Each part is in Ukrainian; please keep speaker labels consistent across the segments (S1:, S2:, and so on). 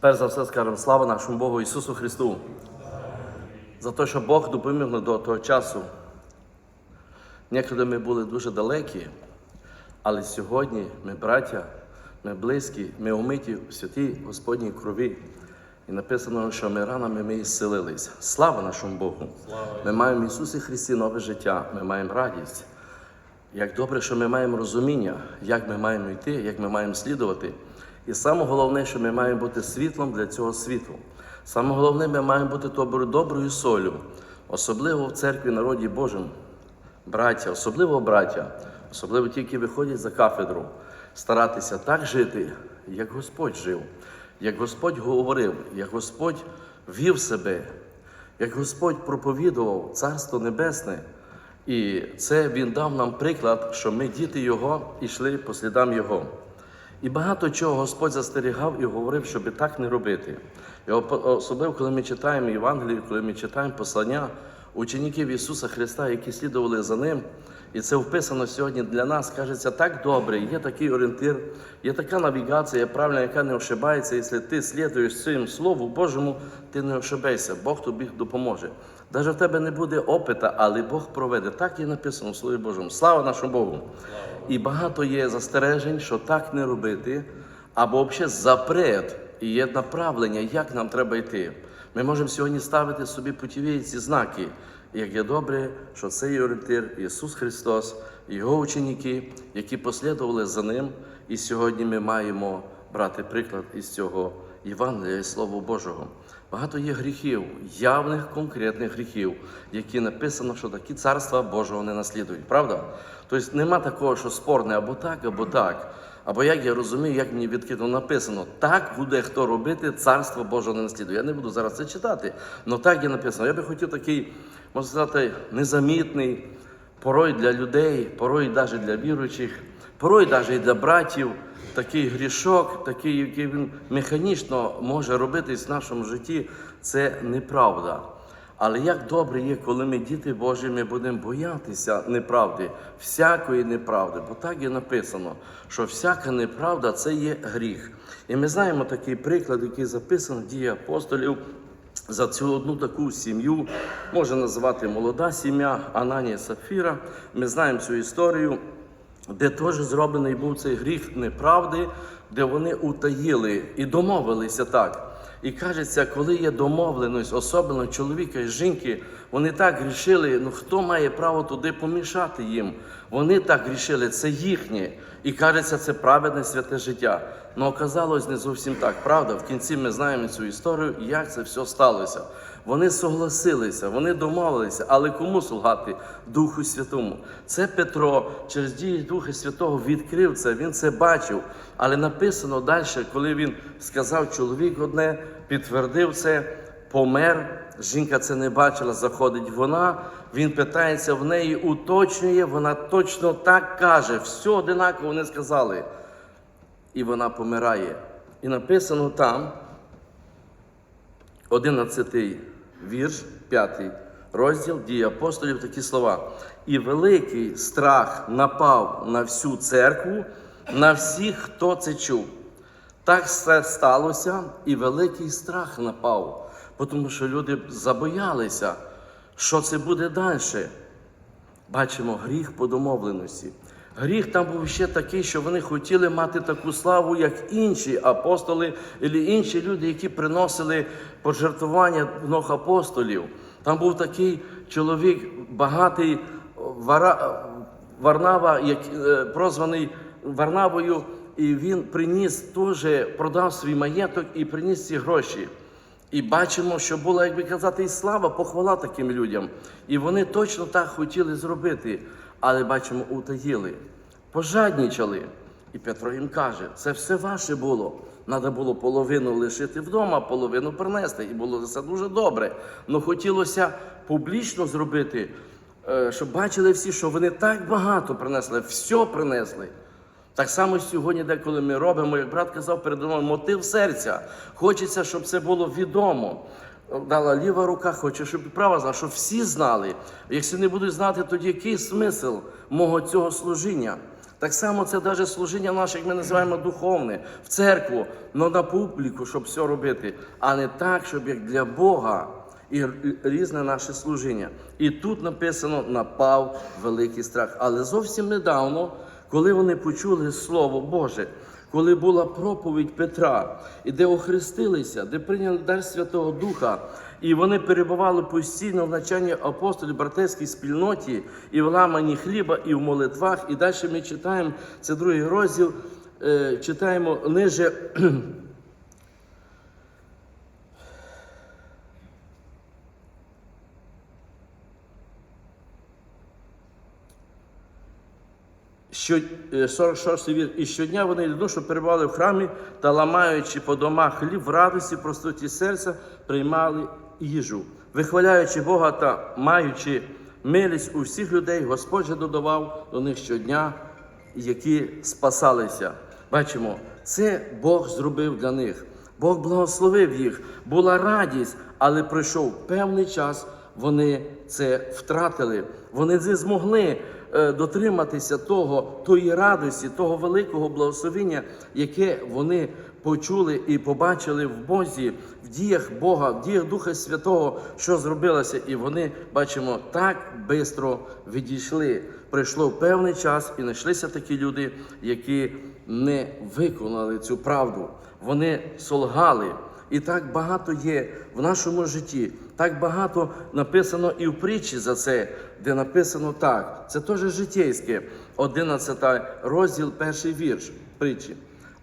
S1: Перш за все скажемо слава нашому Богу Ісусу Христу. За те, що Бог допоміг до того часу. Неколи ми були дуже далекі, але сьогодні ми браття, ми близькі, ми омиті в святій Господній крові. І написано, що ми ранами ми ісцелились. Слава нашому Богу! Ми маємо Ісусі Христі нове життя, ми маємо радість. Як добре, що ми маємо розуміння, як ми маємо йти, як ми маємо слідувати. І саме головне, що ми маємо бути світлом для цього світу. Саме головне, ми маємо бути доброю, доброю солю, особливо в церкві, народі Божому. Браття, особливо браття, особливо ті, які виходять за кафедру, старатися так жити, як Господь жив, як Господь говорив, як Господь вів себе, як Господь проповідував Царство Небесне. І це Він дав нам приклад, що ми діти Його йшли по слідам Його. І багато чого Господь застерігав і говорив, щоб так не робити. І особливо, коли ми читаємо Євангелію, коли ми читаємо послання учняків Ісуса Христа, які слідували за Ним, і це вписано сьогодні для нас, кажеться, так добре, є такий орієнтир, є така навігація, правильна, яка не ошибається. Якщо ти слідуєш цим Слову Божому, ти не ошибайся, Бог тобі допоможе. Навіть в тебе не буде опита, але Бог проведе. Так і написано в Слові Божому. Слава нашому Богу! І багато є застережень, що так не робити, або взагалі запрет і є направлення, як нам треба йти. Ми можемо сьогодні ставити собі путіві ці знаки. Як є добре, що цей орієнтир Ісус Христос, Його ученики, які послідували за Ним, і сьогодні ми маємо брати приклад із цього Євангелія і Слова Божого. Багато є гріхів, явних конкретних гріхів, які написано, що такі царства Божого не наслідують. Правда? Тобто нема такого, що спорне або так, або так. Або як я розумію, як мені відкрито написано, так буде хто робити, царство Божого не наслідує. Я не буду зараз це читати, але так є написано. Я би хотів такий, можна сказати, незамітний, порой для людей, порой навіть для віруючих, порой навіть для братів, такий грішок, такий, який він механічно може робитись в нашому житті, це неправда. Але як добре є, коли ми діти Божі, ми будемо боятися неправди, всякої неправди. Бо так є написано, що всяка неправда це є гріх. І ми знаємо такий приклад, який записаний в дії апостолів. За цю одну таку сім'ю можна називати молода сім'я Ананія Сафіра. Ми знаємо цю історію, де теж зроблений був цей гріх неправди, де вони утаїли і домовилися так. І кажеться, коли є домовленість, особливо чоловіка і жінки, вони так грішили, ну хто має право туди помішати їм? Вони так грішили, це їхнє. І кажеться, це праведне святе життя. Ну оказалось не зовсім так. Правда, в кінці ми знаємо цю історію, як це все сталося. Вони согласилися, вони домовилися, але кому слугати? Духу Святому. Це Петро через дії Духа Святого відкрив це, він це бачив. Але написано далі, коли він сказав чоловік одне, підтвердив це, помер. Жінка це не бачила, заходить вона. Він питається в неї, уточнює, вона точно так каже. Все одинаково вони сказали. І вона помирає. І написано там, 11 вірш, 5 розділ дії апостолів, такі слова. І великий страх напав на всю церкву, на всіх, хто це чув. Так все сталося, і великий страх напав, тому що люди забоялися, що це буде далі. Бачимо гріх по домовленості. Гріх там був ще такий, що вони хотіли мати таку славу, як інші апостоли, або інші люди, які приносили пожертвування ног апостолів. Там був такий чоловік, багатий Вара, Варнава, як, е, прозваний Варнавою, і він приніс теж, продав свій маєток і приніс ці гроші. І бачимо, що була, як би казати, і слава, похвала таким людям. І вони точно так хотіли зробити, але бачимо, утаїли, пожаднічали. І Петро їм каже: це все ваше було. Треба було половину лишити вдома, половину принести. І було це дуже добре. Але хотілося публічно зробити, е, щоб бачили всі, що вони так багато принесли, все принесли. Так само сьогодні, деколи ми робимо, як брат казав передо мотив серця. Хочеться, щоб це було відомо. Дала ліва рука, хоче, щоб і права знала, щоб всі знали. Якщо не будуть знати, тоді який смисл мого цього служіння? Так само це навіть служіння наше, як ми називаємо духовне, в церкву, але на публіку, щоб все робити, а не так, щоб як для Бога і різне наше служіння. І тут написано напав великий страх. Але зовсім недавно, коли вони почули Слово Боже, коли була проповідь Петра, і де охрестилися, де прийняли дар Святого Духа, і вони перебували постійно в навчанні апостолів, братерській спільноті, і в ламанні хліба, і в молитвах. І далі ми читаємо, це другий розділ, е, читаємо ниже. 46 вір. І щодня вони єдинощо перебували в храмі та ламаючи по домах хліб в радості, простоті серця, приймали їжу, вихваляючи Бога та маючи милість у всіх людей, Господь же додавав до них щодня, які спасалися. Бачимо, це Бог зробив для них. Бог благословив їх, була радість, але пройшов певний час, вони це втратили. Вони не змогли е, дотриматися того, тої радості, того великого благословення, яке вони почули і побачили в Бозі, в діях Бога, в діях Духа Святого, що зробилося, і вони бачимо так швидко відійшли. Прийшло певний час, і знайшлися такі люди, які не виконали цю правду. Вони солгали. І так багато є в нашому житті, так багато написано і в притчі за це, де написано так. Це теж житейське, 11 розділ, перший вірш притчі.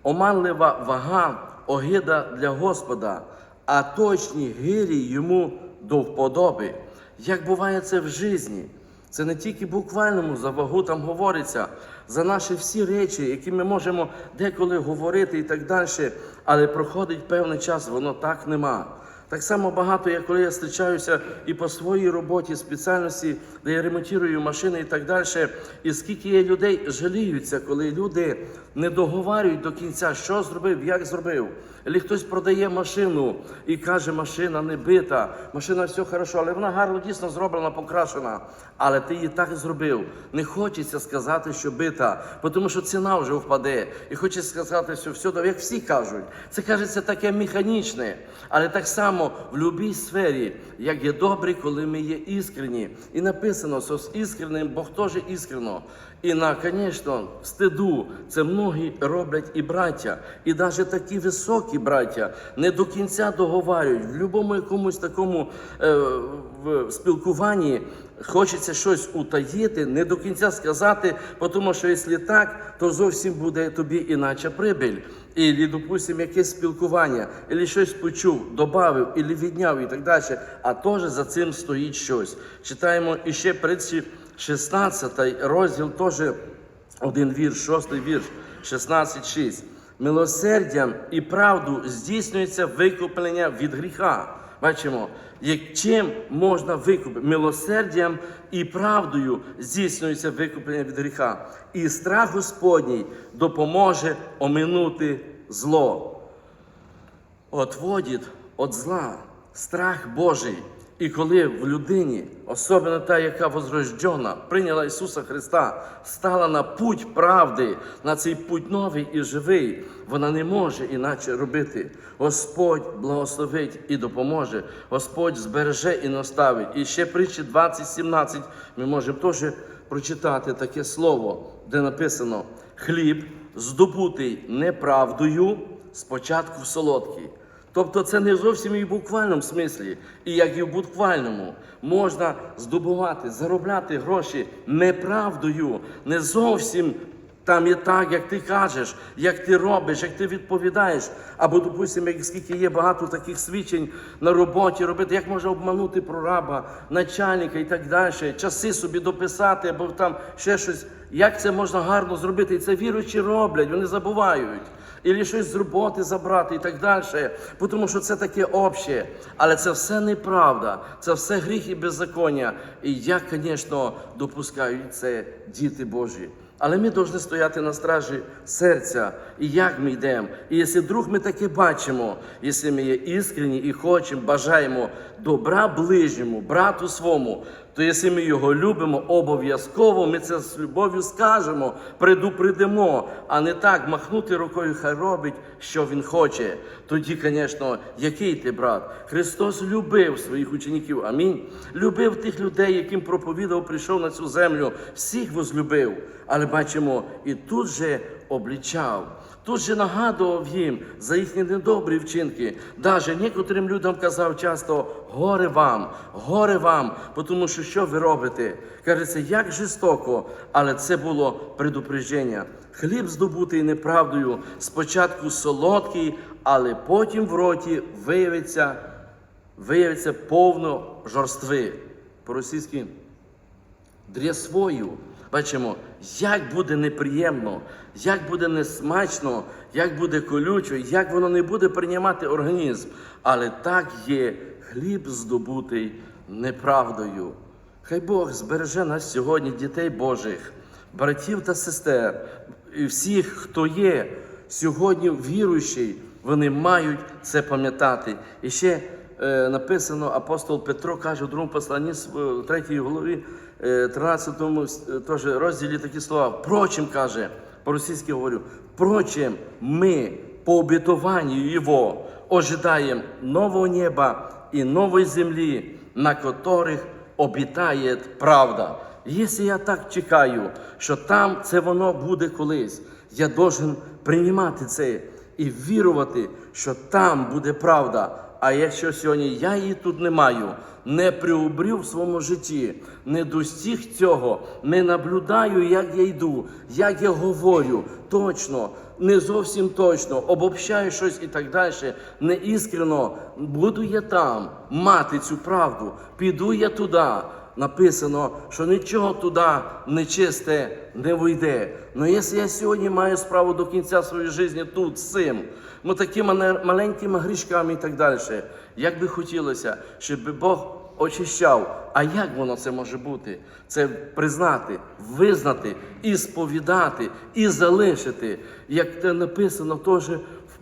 S1: Оманлива вага огида для Господа, а точні гирі йому до вподоби. Як буває це в житті? Це не тільки буквальному за вагу там говориться, за наші всі речі, які ми можемо деколи говорити і так далі, але проходить певний час, воно так нема. Так само багато, як коли я зустрічаюся і по своїй роботі, спеціальності, де я ремонтую машини і так далі. І скільки є людей жаліються, коли люди не договарюють до кінця, що зробив, як зробив. Або хтось продає машину і каже, машина не бита, машина все хорошо, але вона гарно дійсно зроблена, покрашена. Але ти її так зробив. Не хочеться сказати, що бита, тому що ціна вже впаде. І хочеться сказати, що все, як всі кажуть. Це кажеться таке механічне, але так само в будь-якій сфері, як є добре, коли ми є іскрені. І написано, що з іскренним Бог теж іскрено. І на, звісно, стиду це многі роблять і браття, і навіть такі високі браття не до кінця договарюють. В будь-якому якомусь такому е, в спілкуванні хочеться щось утаїти, не до кінця сказати, тому що якщо так, то зовсім буде тобі іначе прибиль. І, допустимо, якесь спілкування, або щось почув, додав, або відняв і так далі. А теж за цим стоїть щось. Читаємо іще притчі 16 розділ, теж один вірш, шостий вірш, 16.6. Милосердям і правду здійснюється викуплення від гріха. Бачимо, як чим можна викупити? Милосердям і правдою здійснюється викуплення від гріха. І страх Господній допоможе оминути зло. Отводить від зла страх Божий. І коли в людині, особливо та, яка возрождена, прийняла Ісуса Христа, стала на путь правди, на цей путь новий і живий, вона не може іначе робити. Господь благословить і допоможе, Господь збереже і наставить. І ще притчі 20.17 ми можемо теж прочитати таке слово, де написано: хліб, здобутий неправдою, спочатку солодкий. Тобто це не зовсім і в буквальному смислі, і як і в буквальному можна здобувати, заробляти гроші неправдою, не зовсім там є так, як ти кажеш, як ти робиш, як ти відповідаєш. Або, допустимо, як скільки є багато таких свідчень на роботі робити, як можна обманути прораба, начальника і так далі, часи собі дописати, або там ще щось. Як це можна гарно зробити? І це віруючі роблять, вони забувають. Ілі щось з роботи забрати і так далі, тому що це таке обще. Але це все неправда, це все гріх і беззаконня. І як, звісно, допускають це діти Божі. Але ми повинні стояти на стражі серця, і як ми йдемо. І якщо вдруг ми таке бачимо, якщо ми є іскрені і хочемо, бажаємо добра ближньому, брату свому, То якщо ми його любимо, обов'язково ми це з любов'ю скажемо, предупредимо, а не так махнути рукою, хай робить, що він хоче. Тоді, звісно, який ти брат? Христос любив своїх учнів. Амінь. Любив тих людей, яким проповідав, прийшов на цю землю, всіх возлюбив. Але бачимо, і тут же облічав. Тут же нагадував їм за їхні недобрі вчинки. Даже некоторим людям казав часто горе вам, горе вам, тому що що ви робите? Кажеться, як жорстоко, але це було предупреждення. Хліб здобутий неправдою, спочатку солодкий, але потім в роті виявиться, виявиться повно жорстви. По-російськи дрясвою. Бачимо, як буде неприємно, як буде несмачно, як буде колючо, як воно не буде приймати організм. Але так є хліб здобутий неправдою. Хай Бог збереже нас сьогодні, дітей Божих, братів та сестер, і всіх, хто є сьогодні віруючий, вони мають це пам'ятати. І ще е, написано, апостол Петро каже в другому посланні, в 3 голові, е, 13 е, теж розділі такі слова. Впрочем, каже, по-російськи говорю, впрочем, ми по обетованию Его ожидаем нового неба и новой земли, на которых обітає правда. Якщо я так чекаю, що там це воно буде колись, я должен приймати це і вірувати, що там буде правда. А якщо сьогодні я її тут не маю, не приобрів в своєму житті, не достиг цього, не наблюдаю, як я йду, як я говорю, точно, не зовсім точно, обобщаю щось і так далі, не іскрено, буду я там мати цю правду, піду я туди. Написано, що нічого туди нечисте не вийде. Ну якщо я сьогодні маю справу до кінця своєї житті тут з цим, ну такими маленькими грішками і так далі, як би хотілося, щоб Бог очищав. А як воно це може бути? Це признати, визнати, і сповідати, і залишити. Як це написано теж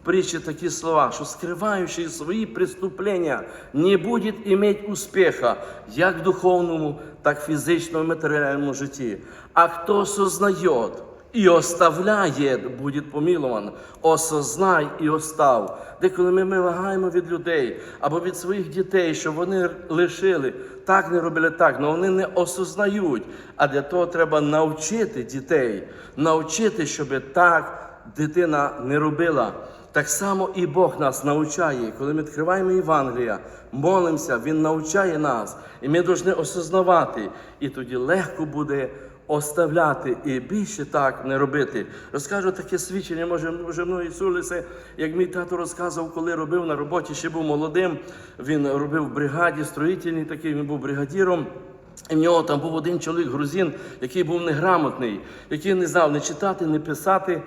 S1: притче такі слова, що скриваючи свої преступлення, не буде иметь успіха як в духовному, так в фізичному, матеріальному житті. А хто сознає і оставляє, буде помилован. Осознай і остав. Деколи ми вимагаємо від людей або від своїх дітей, що вони лишили, так не робили так, але вони не осознають. А для того треба навчити дітей, навчити, щоб так дитина не робила. Так само і Бог нас навчає, коли ми відкриваємо Євангелія, молимося, Він навчає нас, і ми повинні осознавати, і тоді легко буде оставляти і більше так не робити. Розкажу таке свідчення, може, вже мною чулися, як мій тато розказував, коли робив на роботі, ще був молодим. Він робив в бригаді, строїтельній такий, він був бригадіром. І в нього там був один чоловік грузин, який був неграмотний, який не знав не читати, не писати.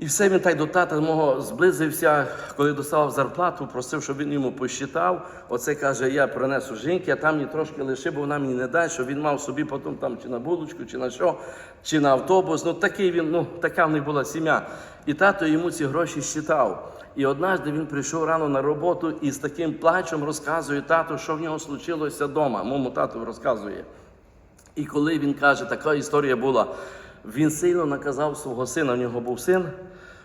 S1: І все він так до тата мого зблизився, коли доставав зарплату, просив, щоб він йому посчитав. Оце каже, я принесу жінки, а там мені трошки лиши, бо вона мені не дасть, щоб він мав собі потім там чи на булочку, чи на що, чи на автобус. Ну такий він, ну така в них була сім'я. І тато йому ці гроші считав. І однажды він прийшов рано на роботу і з таким плачем розказує тату, що в нього случилося вдома. Моєму тату розказує. І коли він каже, така історія була, він сильно наказав свого сина, в нього був син,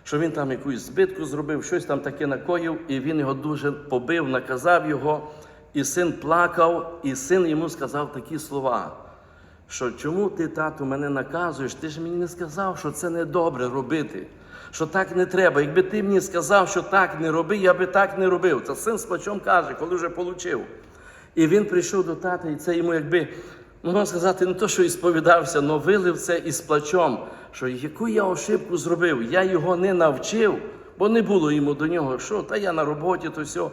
S1: що він там якусь збитку зробив, щось там таке накоїв, і він його дуже побив, наказав його. І син плакав, і син йому сказав такі слова, що чому ти, тату, мене наказуєш? Ти ж мені не сказав, що це не добре робити, що так не треба. Якби ти мені сказав, що так не роби, я би так не робив. Це син з плачом каже, коли вже получив. І він прийшов до тата, і це йому якби, можна сказати, не то, що і сповідався, але вилив це із плачом, що яку я ошибку зробив, я його не навчив, бо не було йому до нього, що та я на роботі, то все.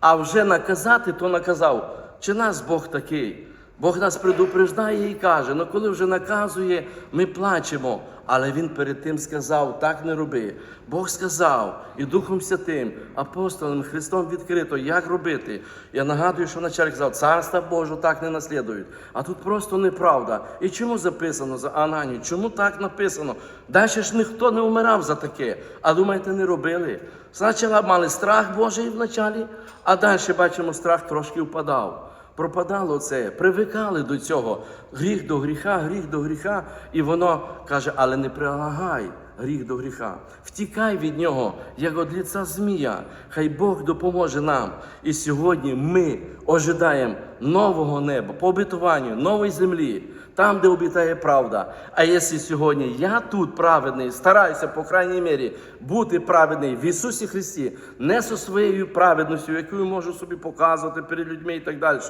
S1: А вже наказати, то наказав. Чи нас Бог такий? Бог нас предупреждає і каже, ну коли вже наказує, ми плачемо. Але він перед тим сказав, так не роби. Бог сказав і Духом Святим, апостолом Христом відкрито, як робити. Я нагадую, що начальник казав, царство Боже так не наслідують. А тут просто неправда. І чому записано за Ананію? Чому так написано? Далі ж ніхто не вмирав за таке. А думаєте, не робили? Спочатку мали страх Божий вначалі, а далі бачимо, страх трошки впадав. Пропадало це, привикали до цього. Гріх до гріха, гріх до гріха. І воно каже, але не прилагай гріх до гріха. Втікай від нього, як від ліца змія. Хай Бог допоможе нам. І сьогодні ми ожидаємо нового неба, по обетуванню, нової землі, там, де обітає правда. А якщо сьогодні я тут праведний, стараюся, по крайній мірі, бути праведний в Ісусі Христі, не зі своєю праведністю, яку я можу собі показувати перед людьми і так далі.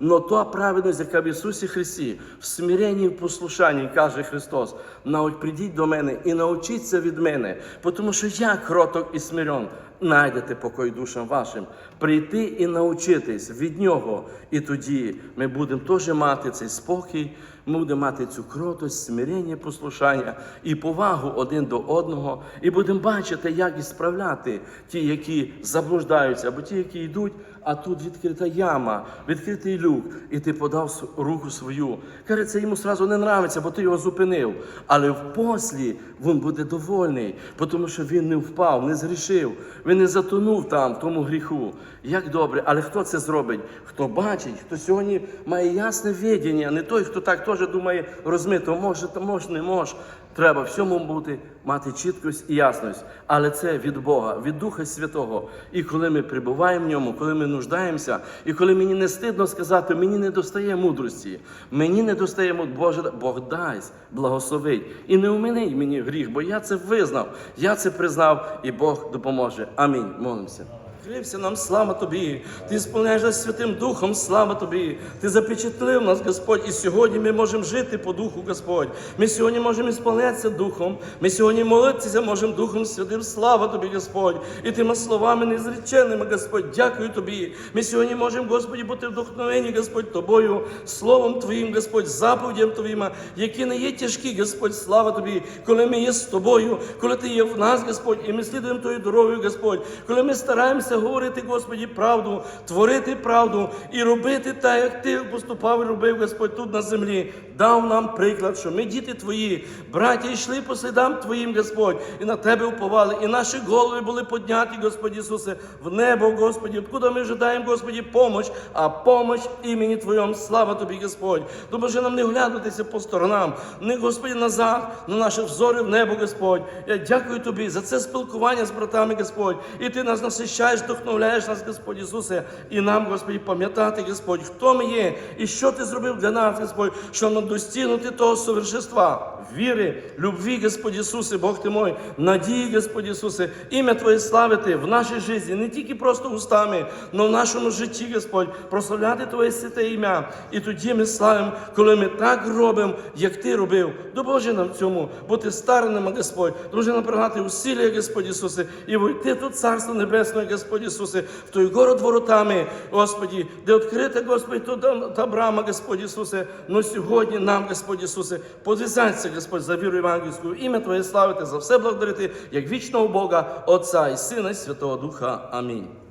S1: Но та праведність, яка в Ісусі Христі, в смиренні, в послушанні, каже Христос, «Нау- прийдіть до мене і навчіться від мене, тому що я кроток і смирен. Найдете покой душам вашим, прийти і навчитись від нього. І тоді ми будемо теж мати цей спокій, ми будемо мати цю кротость, смирення, послушання і повагу один до одного, і будемо бачити, як і справляти ті, які заблуждаються, або ті, які йдуть. А тут відкрита яма, відкритий люк, і ти подав руку свою. Каже, це йому сразу не нравиться, бо ти його зупинив. Але в послі він буде довольний, тому що він не впав, не згрішив, він не затонув там, в тому гріху. Як добре, але хто це зробить? Хто бачить, хто сьогодні має ясне відіння, не той, хто так теж думає розмито, може, то може, не може. Треба всьому бути, мати чіткость і ясність. Але це від Бога, від Духа Святого. І коли ми прибуваємо в ньому, коли ми нуждаємося, і коли мені не стидно сказати, мені не достає мудрості, мені не достає Боже, Бог дасть, благословить. І не умини мені гріх, бо я це визнав, я це признав, і Бог допоможе. Амінь. Молимося. Відкрився нам, слава тобі. Ти сповняєш нас Святим Духом, слава тобі. Ти запечатлив нас, Господь, і сьогодні ми можемо жити по Духу, Господь. Ми сьогодні можемо ісполнятися Духом. Ми сьогодні молитися можемо Духом Святим. Слава тобі, Господь. І тими словами незреченими, Господь, дякую тобі. Ми сьогодні можемо, Господі, бути вдохновені, Господь, тобою, Словом Твоїм, Господь, заповідям Твоїм, які не є тяжкі, Господь, слава тобі, коли ми є з тобою, коли ти є в нас, Господь, і ми слідуємо Твоєю дорогою, Господь, коли ми стараємося говорити, Господі, правду, творити правду і робити так, як ти поступав і робив, Господь, тут на землі. Дав нам приклад, що ми діти Твої, браті, йшли по слідам Твоїм, Господь, і на Тебе уповали, і наші голови були підняті, Господь Ісусе, в небо, Господі, откуда ми ожидаємо, Господі, помощ, а помощ імені Твоєму. Слава Тобі, Господь. Допоможи нам не глядатися по сторонам, не, Господі, назад, на наші взори в небо, Господь. Я дякую Тобі за це спілкування з братами, Господь. І Ти нас насищаєш, вдохновляєш нас, Господь Ісусе, і нам, Господі, пам'ятати, Господь, хто ми є і що Ти зробив для нас, Господь, щоб нам достигнути того совершенства. Віри, любві, Господь Ісусе, Бог ти мой, надії, Господь Ісусе, ім'я Твоє славити в нашій житті, не тільки просто устами, але в нашому житті, Господь, прославляти Твоє святе ім'я. І тоді ми славимо, коли ми так робимо, як Ти робив. Допоможи нам в цьому, бути стараними, Господь, допоможи нам пригати усилля, Господь Ісусе, і войти тут Царство Небесне, Господь Ісусе, в той город воротами, Господі, де відкрита, Господь, то та брама, Господь Ісусе, но сьогодні нам, Господь Ісусе, подвізайся, Господь, за віру Євангельську, ім'я Твоє славити, за все благодарити, як вічного Бога, Отця і Сина, і Святого Духа. Амінь.